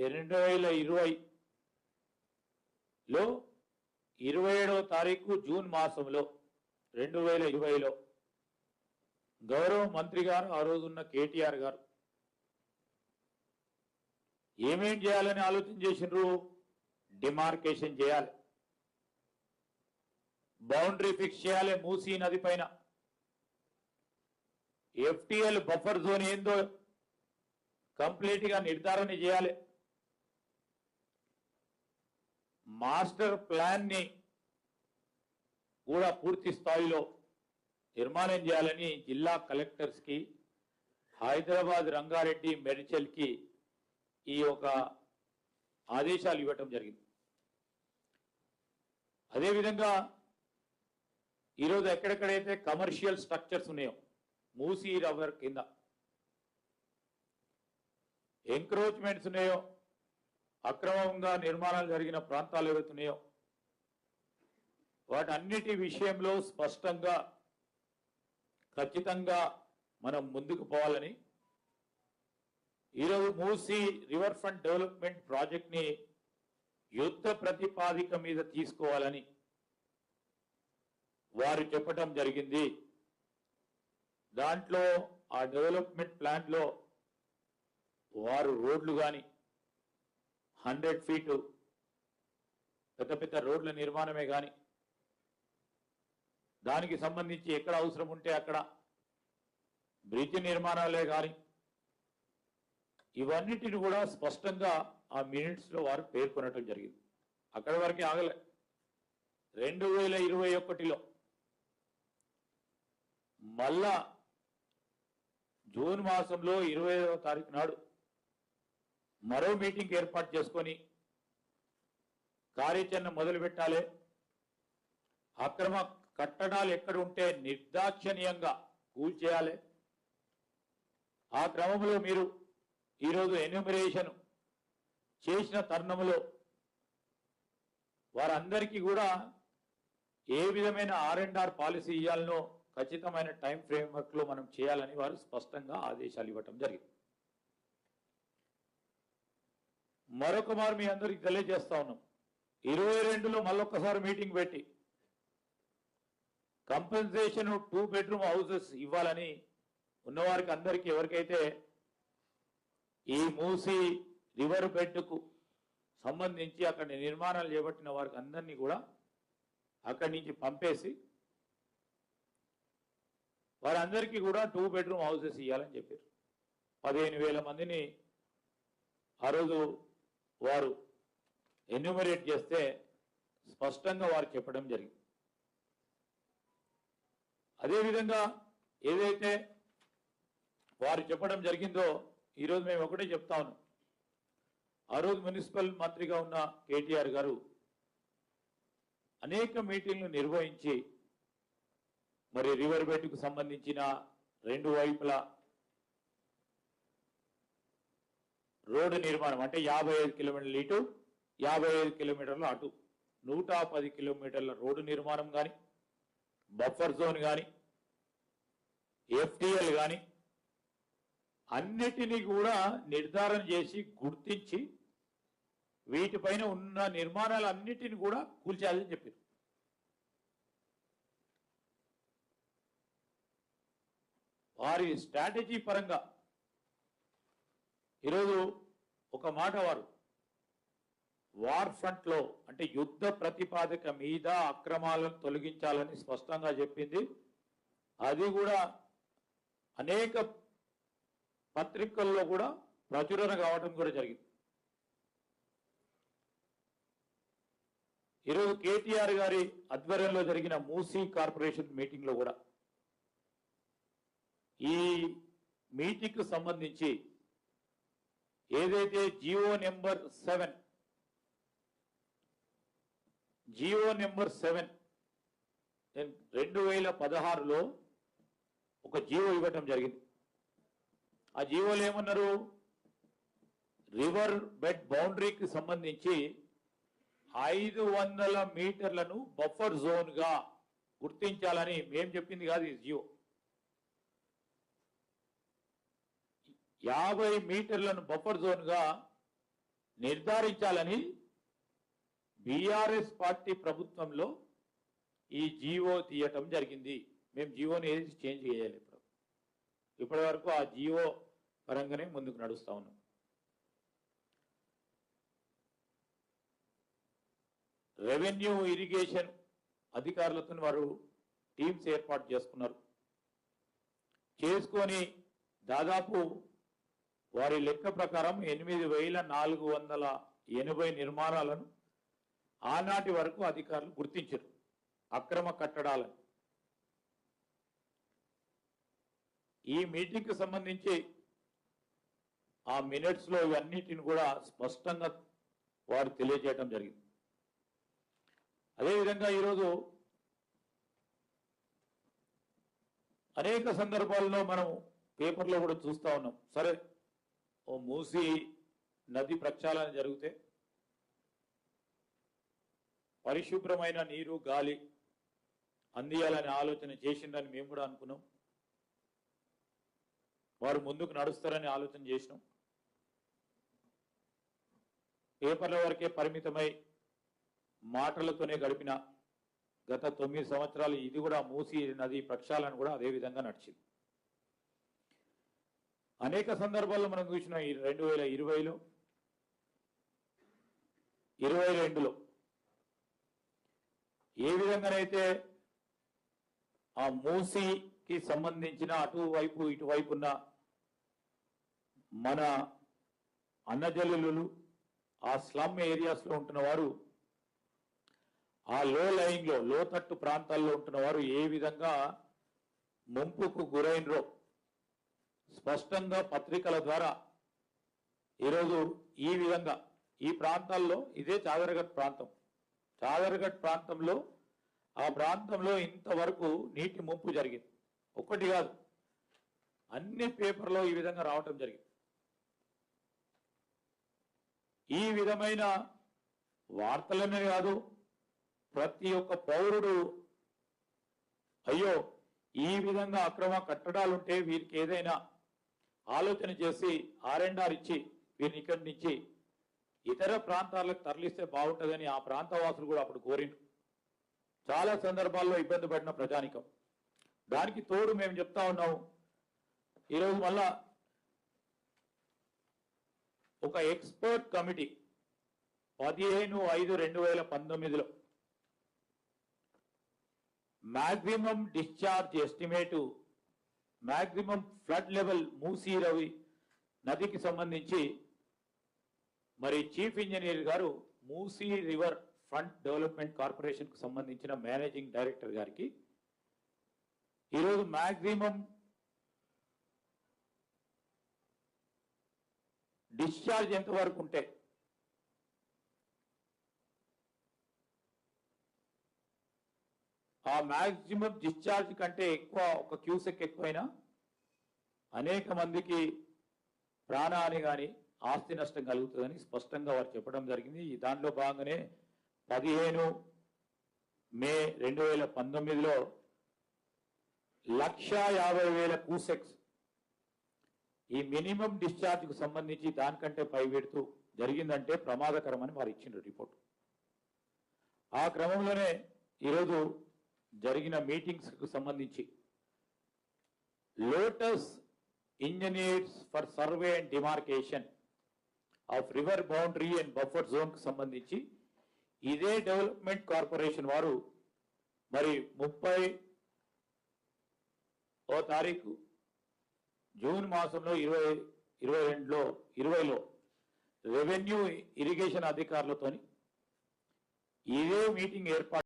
రెండు వేల ఇరవైలో ఇరవై ఏడవ తారీఖు జూన్ మాసంలో రెండు వేల ఇరవైలో గౌరవ మంత్రి గారు ఆ రోజున్న కేటీఆర్ గారు ఏమేం చేయాలని ఆలోచన చేసిండ్రు డిమార్కేషన్ చేయాలి. బౌండరీ ఫిక్స్ చేయాలి మూసీ నది పైన. ఎఫ్టిఎల్ బఫర్ జోన్ ఏందో కంప్లీట్గా నిర్ధారణ చేయాలి. మాస్టర్ ప్లాన్ని కూడా పూర్తి స్థాయిలో నిర్మాణం చేయాలని జిల్లా కలెక్టర్స్కి హైదరాబాద్ రంగారెడ్డి మెడిచల్కి ఈ యొక్క ఆదేశాలు ఇవ్వటం జరిగింది. అదేవిధంగా ఈరోజు ఎక్కడెక్కడైతే కమర్షియల్ స్ట్రక్చర్స్ ఉన్నాయో మూసీ రవర్ కింద ఎంక్రోచ్మెంట్స్ ఉన్నాయో అక్రమంగా నిర్మాణాలు జరిగిన ప్రాంతాలు ఏవైతున్నాయో వాటన్నిటి విషయంలో స్పష్టంగా ఖచ్చితంగా మనం ముందుకు పోవాలని ఈరోజు మూసీ రివర్ ఫ్రంట్ డెవలప్మెంట్ ప్రాజెక్ట్ని యుద్ధ ప్రతిపాదిక మీద తీసుకోవాలని వారు చెప్పటం జరిగింది. దాంట్లో ఆ డెవలప్మెంట్ ప్లాన్లో వారు రోడ్లు కానీ హండ్రెడ్ ఫీటు పెద్ద పెద్ద రోడ్ల నిర్మాణమే కానీ దానికి సంబంధించి ఎక్కడ అవసరం ఉంటే అక్కడ బ్రిడ్జ్ నిర్మాణాలే కానీ ఇవన్నిటిని కూడా స్పష్టంగా ఆ మినిట్స్లో వారు పేర్కొనటం జరిగింది. అక్కడి వరకే ఆగలే. రెండు వేల ఇరవై ఒకటిలో మళ్ళా జూన్ మాసంలో ఇరవై తారీఖు నాడు మరో మీటింగ్ ఏర్పాటు చేసుకొని కార్యాచరణ మొదలు పెట్టాలి. అక్రమ కట్టడాలు ఎక్కడ ఉంటే నిర్దాక్షణీయంగా కూల్చేయాలి ఆ క్రమంలో మీరు ఈరోజు ఎన్యూమరేషన్ చేసిన తరుణంలో వారందరికీ కూడా ఏ విధమైన ఆర్ అండ్ ఆర్ పాలసీ ఇవ్వాలనో ఖచ్చితమైన టైం ఫ్రేమ్వర్క్లో మనం చేయాలని వారు స్పష్టంగా ఆదేశాలు ఇవ్వటం జరిగింది. మరొక మారు మీ అందరికి తెలియజేస్తా ఉన్నాం. ఇరవై రెండులో మళ్ళొక్కసారి మీటింగ్ పెట్టి కంపెన్సేషన్ టూ బెడ్రూమ్ హౌసెస్ ఇవ్వాలని ఉన్నవారికి అందరికీ ఎవరికైతే ఈ మూసి రివర్ బెడ్కు సంబంధించి అక్కడ నిర్మాణాలు చేపట్టిన వారికి అందరినీ కూడా అక్కడి నుంచి పంపేసి వారందరికీ కూడా టూ బెడ్రూమ్ హౌసెస్ ఇవ్వాలని చెప్పారు. పదిహేను వేల మందిని ఆ రోజు వారు ఎన్యూమరేట్ చేస్తే స్పష్టంగా వారు చెప్పడం జరిగింది. అదేవిధంగా ఏదైతే వారు చెప్పడం జరిగిందో ఈరోజు మేము ఒకటే చెప్తాను ఆ రోజు మున్సిపల్ మంత్రిగా ఉన్న కేటీఆర్ గారు అనేక మీటింగ్లు నిర్వహించి మరి రివర్ బెడ్కు సంబంధించిన రెండు వైపులా రోడ్డు నిర్మాణం అంటే యాభై ఐదు కిలోమీటర్ల ఇటు యాభై ఐదు కిలోమీటర్ల అటు. నూట పది కిలోమీటర్ల రోడ్డు నిర్మాణం కానీ బఫర్ జోన్ కానీ ఎఫ్టిఎల్ కానీ అన్నిటినీ కూడా నిర్ధారణ చేసి గుర్తించి వీటిపైన ఉన్న నిర్మాణాలన్నిటిని కూడా కూల్చేయాలని చెప్పారు. వారి స్ట్రాటజీ పరంగా ఈరోజు ఒక మాట వారు. వార్ ఫ్రంట్లో అంటే యుద్ధ ప్రతిపాదిక మీద అక్రమాలను తొలగించాలని స్పష్టంగా చెప్పింది. అది కూడా అనేక పత్రికల్లో కూడా ప్రచురణ కావడం కూడా జరిగింది. ఈరోజు కేటీఆర్ గారి ఆధ్వర్యంలో జరిగిన మూసీ కార్పొరేషన్ మీటింగ్లో కూడా ఈ మీటింగ్కు సంబంధించి ఏదైతే G O number seven G O number seven రెండు వేల పదహారులో ఒక జియో ఇవ్వటం జరిగింది. ఆ జీవోలు ఏమన్నారు? రివర్ బెడ్ బౌండరీకి సంబంధించి ఐదు వందల మీటర్లను బఫర్ జోన్గా గుర్తించాలని మేం చెప్పింది కాదు ఈ జియో. యాభై మీటర్లను బఫర్ జోన్గా నిర్ధారించాలని బీఆర్ఎస్ పార్టీ ప్రభుత్వంలో ఈ జీవో తీయటం జరిగింది. మేము జీవోని ఏది చేంజ్ చేయాలి ఇప్పుడు? ఇప్పటి వరకు ఆ జీవో పరంగానే ముందుకు నడుస్తా ఉన్నాం. రెవెన్యూ ఇరిగేషన్ అధికారులతో వారు టీమ్స్ ఏర్పాటు చేసుకున్నారు. చేసుకొని దాదాపు వారి లెక్క ప్రకారం ఎనిమిది వేల నాలుగు వందల ఎనభై నిర్మాణాలను ఆనాటి వరకు అధికారులు గుర్తించారు. అక్రమ కట్టడాలను. ఈ మీటింగ్కి సంబంధించి ఆ మినిట్స్లో ఇవన్నిటిని కూడా స్పష్టంగా వారు తెలియజేయడం జరిగింది. అదేవిధంగా ఈరోజు అనేక సందర్భాల్లో మనం పేపర్లో కూడా చూస్తా ఉన్నాం. సరే ఓ మూసి నది ప్రక్షాళన జరిగితే పరిశుభ్రమైన నీరు గాలి అందియాలనే ఆలోచన చేసిందని మేము కూడా అనుకున్నాం. వారు ముందుకు నడుస్తారని ఆలోచన చేసినాం. పేపర్ల వరకే పరిమితమై మాటలతోనే గడిపిన గత తొమ్మిది సంవత్సరాలు ఇది కూడా మూసి నది ప్రక్షాళన కూడా అదే విధంగా నడిచింది. అనేక సందర్భాల్లో మనం చూసిన ఈ రెండు వేల ఇరవైలో ఇరవై రెండులో ఏ విధంగానైతే ఆ మూసికి సంబంధించిన అటువైపు ఇటువైపు ఉన్న మన అన్నజల్లులు ఆ స్లమ్ ఏరియాస్లో ఉంటున్న వారు ఆ లో లైన్లో లోతట్టు ప్రాంతాల్లో ఉంటున్న వారు ఏ విధంగా ముంపుకు గురైనరో స్పష్టంగా పత్రికల ద్వారా ఈరోజు ఈ విధంగా ఈ ప్రాంతాల్లో ఇదే చాదరగట్ ప్రాంతం. చాదరగట్ ప్రాంతంలో ఆ ప్రాంతంలో ఇంతవరకు నీటి ముంపు జరిగింది. ఒక్కటి కాదు అన్ని పేపర్లో ఈ విధంగా రావటం జరిగింది. ఈ విధమైన వార్తలనే కాదు ప్రతి ఒక్క పౌరుడు అయ్యో ఈ విధంగా అక్రమ కట్టడాలుంటే వీరికి ఏదైనా ఆలోచన చేసి ఆర్ ఇచ్చి వీరిని ఇక్కడి నుంచి ఇతర ప్రాంతాలకు తరలిస్తే బాగుంటుందని ఆ ప్రాంత వాసులు కూడా అప్పుడు కోరిండు చాలా సందర్భాల్లో ఇబ్బంది పడిన ప్రజానికం. దానికి తోడు మేము చెప్తా ఉన్నాము ఈరోజు మళ్ళా ఒక ఎక్స్పర్ట్ కమిటీ పదిహేను ఐదు రెండు వేల పంతొమ్మిదిలో maximum discharge estimate maximum flood level Musi Ravi నదికి సంబంధించి మరి చీఫ్ ఇంజనీర్ గారు మూసీ రివర్ ఫ్రంట్ డెవలప్మెంట్ కార్పొరేషన్కు సంబంధించిన మేనేజింగ్ డైరెక్టర్ గారికి ఈరోజు మ్యాక్సిమం డిశ్చార్జ్ ఎంతవరకు ఉంటే ఆ మ్యాక్సిమం డిశ్చార్జ్ కంటే ఎక్కువ ఒక క్యూసెక్ ఎక్కువైనా అనేక మందికి ప్రాణహాని కానీ ఆస్తి నష్టం కలుగుతుందని స్పష్టంగా వారు చెప్పడం జరిగింది. ఈ దాంట్లో భాగంగానే పదిహేను మే రెండు వేల పంతొమ్మిదిలో లక్ష యాభై వేల కూసెక్స్ ఈ మినిమం డిశ్చార్జ్కు సంబంధించి దానికంటే పై పెడుతూ జరిగిందంటే ప్రమాదకరమని వారు ఇచ్చిన రిపోర్ట్. ఆ క్రమంలోనే ఈరోజు జరిగిన మీటింగ్స్కు సంబంధించి. Lotus engineers for survey and demarcation of river boundary and buffer జోన్కు సంబంధించి ఇదే డెవలప్మెంట్ కార్పొరేషన్ వారు మరి ముప్పై ఓ తారీఖు జూన్ మాసంలో ఇరవై ఇరవై రెండులో ఇరవైలో రెవెన్యూ ఇరిగేషన్ అధికారులతోని ఇదే మీటింగ్ ఏర్పాటు